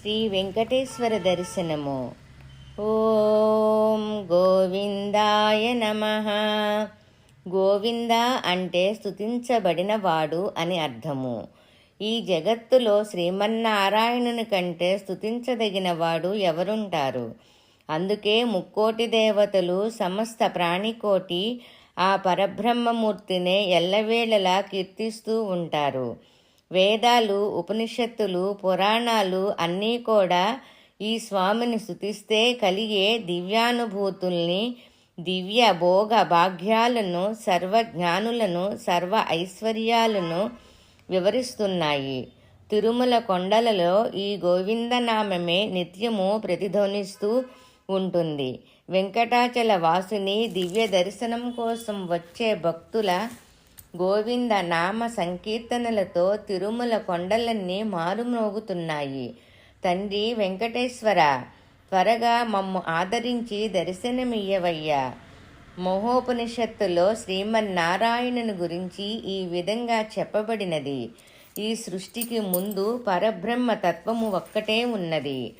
శ్రీ వెంకటేశ్వర దర్శనము. ఓం గోవిందాయ నమ. గోవింద అంటే స్తుతించబడిన వాడు అని అర్థము. ఈ జగత్తులో శ్రీమన్నారాయణుని కంటే స్తుతించదగిన వాడు ఎవరుంటారు? అందుకే ముక్కోటి దేవతలు సమస్త ప్రాణికోటి ఆ పరబ్రహ్మమూర్తినే ఎల్లవేళలా కీర్తిస్తూ ఉంటారు. వేదాలు ఉపనిషత్తులు పురాణాలు అన్నీ కూడా ఈ స్వామిని స్థుతిస్తే కలిగే దివ్యానుభూతుల్ని దివ్య భోగ భాగ్యాలను సర్వజ్ఞానులను సర్వ ఐశ్వర్యాలను వివరిస్తున్నాయి. తిరుమల కొండలలో ఈ గోవిందనామమే నిత్యము ప్రతిధ్వనిస్తూ ఉంటుంది. వెంకటాచల వాసుని దివ్య దర్శనం కోసం వచ్చే భక్తుల గోవింద నామ సంకీర్తనలతో తిరుమల కొండలన్నీ మారుమ్రోగుతున్నాయి. తండ్రి వెంకటేశ్వర త్వరగా మమ్ము ఆదరించి దర్శనమియ్యవయ్యా. మహోపనిషత్తులో శ్రీమన్నారాయణుని గురించి ఈ విధంగా చెప్పబడినది. ఈ సృష్టికి ముందు పరబ్రహ్మ తత్వము ఒక్కటే ఉన్నది.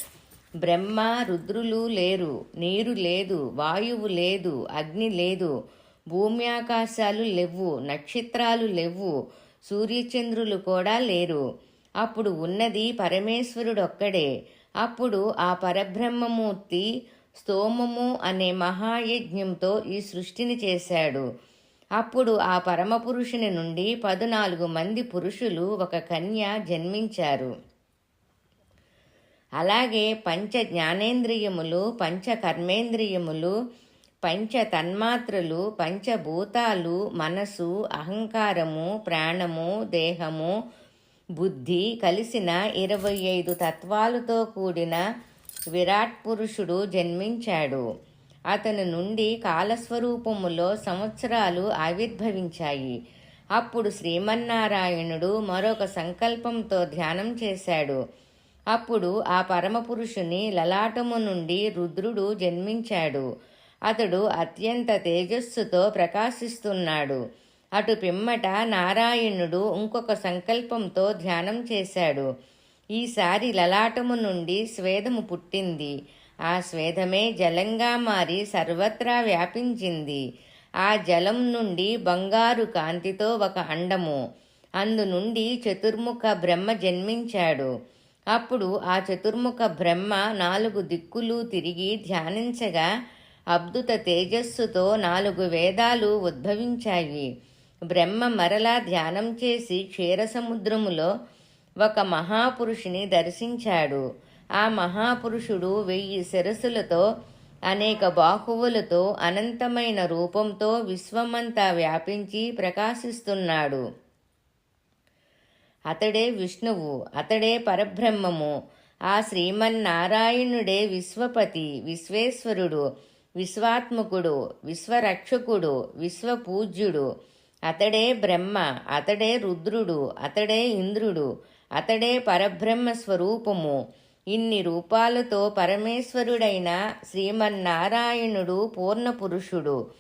బ్రహ్మ రుద్రులు లేరు నీరు లేదు వాయువు లేదు అగ్ని లేదు భూమి ఆకాశాలు లేవు నక్షత్రాలు లేవు సూర్యచంద్రులు కూడా లేరు. అప్పుడు ఉన్నది పరమేశ్వరుడొక్కడే. అప్పుడు ఆ పరబ్రహ్మమూర్తి స్తోమము అనే మహాయజ్ఞంతో ఈ సృష్టిని చేశాడు. అప్పుడు ఆ పరమపురుషుని నుండి పదునాలుగు మంది పురుషులు ఒక కన్య జన్మించారు. అలాగే పంచ జ్ఞానేంద్రియములు పంచ కర్మేంద్రియములు పంచ తన్మాత్రలు పంచభూతాలు మనసు అహంకారము ప్రాణము దేహము బుద్ధి కలిసిన ఇరవై ఐదు తత్వాలతో కూడిన విరాట్ పురుషుడు జన్మించాడు. అతని నుండి కాలస్వరూపములో సంవత్సరాలు ఆవిర్భవించాయి. అప్పుడు శ్రీమన్నారాయణుడు మరొక సంకల్పంతో ధ్యానం చేశాడు. అప్పుడు ఆ పరమపురుషుని లలాటము నుండి రుద్రుడు జన్మించాడు. అతడు అత్యంత తేజస్సుతో ప్రకాశిస్తున్నాడు. అటు పిమ్మట నారాయణుడు ఇంకొక సంకల్పంతో ధ్యానం చేశాడు. ఈసారి లలాటము నుండి స్వేదము పుట్టింది. ఆ స్వేదమే జలంగా మారి సర్వత్రా వ్యాపించింది. ఆ జలం నుండి బంగారు కాంతితో ఒక అండము. అందు నుండి చతుర్ముఖ బ్రహ్మ జన్మించాడు. అప్పుడు ఆ చతుర్ముఖ బ్రహ్మ నాలుగు దిక్కులు తిరిగి ధ్యానించగా అద్భుత తేజస్సుతో నాలుగు వేదాలు ఉద్భవించాయి. బ్రహ్మ మరలా ధ్యానం చేసి క్షీరసముద్రములో ఒక మహాపురుషుని దర్శించాడు. ఆ మహాపురుషుడు వెయ్యి శిరసులతో అనేక బాహువులతో అనంతమైన రూపంతో విశ్వమంతా వ్యాపించి ప్రకాశిస్తున్నాడు. అతడే విష్ణువు అతడే పరబ్రహ్మము. ఆ శ్రీమన్నారాయణుడే విశ్వపతి విశ్వేశ్వరుడు. విశ్వాత్మకుడు విశ్వరక్షకుడు విశ్వపూజ్యుడు అతడే బ్రహ్మ అతడే రుద్రుడు అతడే ఇంద్రుడు అతడే పరబ్రహ్మ స్వరూపము. ఇన్ని రూపాలతో పరమేశ్వరుడైన శ్రీమన్నారాయణుడు పూర్ణపురుషుడు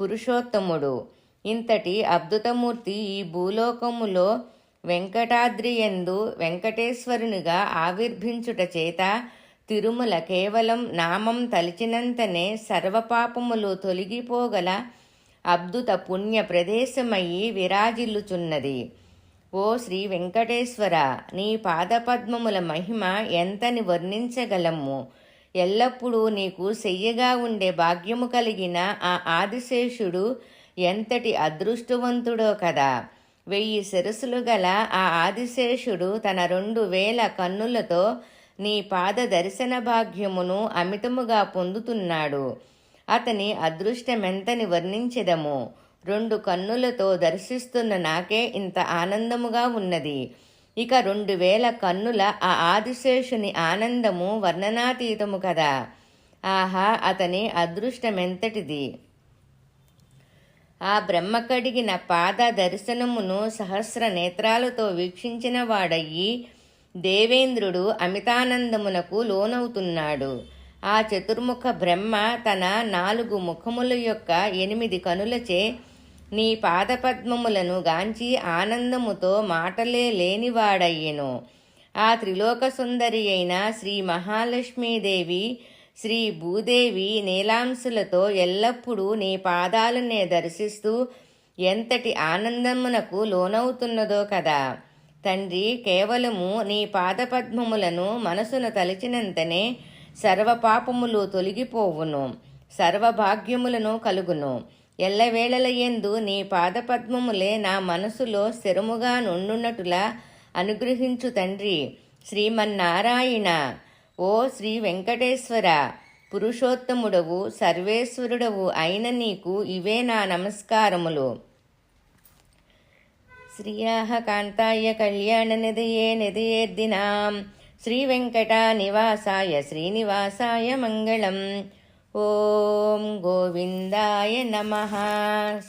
పురుషోత్తముడు. ఇంతటి అద్భుతమూర్తి ఈ భూలోకములో వెంకటాద్రియందు వెంకటేశ్వరునిగా ఆవిర్భించుట చేత తిరుమల కేవలం నామం తలిచినంతనే సర్వపాపములు తొలగిపోగల అద్భుత పుణ్య ప్రదేశమయ్యి విరాజిల్లుచున్నది. ఓ శ్రీ వెంకటేశ్వర నీ పాదపద్మముల మహిమ ఎంతని వర్ణించగలము? ఎల్లప్పుడూ నీకు సెయ్యగా ఉండే భాగ్యము కలిగిన ఆ ఆదిశేషుడు ఎంతటి అదృష్టవంతుడో కదా! వెయ్యి శిరసులు గల ఆ ఆదిశేషుడు తన రెండు వేల కన్నులతో నీ పాద దర్శన భాగ్యమును అమితముగా పొందుతున్నాడు. అతని అదృష్టమెంతని వర్ణించెదము. రెండు కన్నులతో దర్శిస్తున్న నాకే ఇంత ఆనందముగా ఉన్నది. ఇక రెండు వేల కన్నుల ఆ ఆదిశేషుని ఆనందము వర్ణనాతీతము కదా. ఆహా అతని అదృష్టమెంతటిది. ఆ బ్రహ్మ కడిగిన పాద దర్శనమును సహస్ర నేత్రాలతో వీక్షించిన వాడయ్యి దేవేంద్రుడు అమితానందమునకు లోనవుతున్నాడు. ఆ చతుర్ముఖ బ్రహ్మ తన నాలుగు ముఖముల యొక్క ఎనిమిది కనులచే నీ పాదపద్మములను గాంచి ఆనందముతో మాటలే లేనివాడయ్యెను. ఆ త్రిలోక సుందరి అయిన శ్రీ మహాలక్ష్మీదేవి శ్రీ భూదేవి నీలాంశులతో ఎల్లప్పుడూ నీ పాదాలనే దర్శిస్తూ ఎంతటి ఆనందమునకు లోనవుతున్నదో కదా. తండ్రి కేవలము నీ పాదపద్మములను మనసును తలిచినంతనే సర్వపాపములు తొలగిపోవును సర్వభాగ్యములను కలుగును. ఎల్లవేళలయందు నీ పాదపద్మములే నా మనసులో స్థిరముగా నుండునటులా అనుగ్రహించు తండ్రి. శ్రీమన్నారాయణ ఓ శ్రీ వెంకటేశ్వర పురుషోత్తముడవు సర్వేశ్వరుడవు అయిన నీకు ఇవే నా నమస్కారములు. శ్రియాః కాంతాయ కళ్యాణనిధయే నిధయేర్దినాం శ్రీవెంకట నివాసాయ శ్రీనివాసాయ మంగళం ఓం గోవిందాయ నమ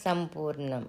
సంపూర్ణం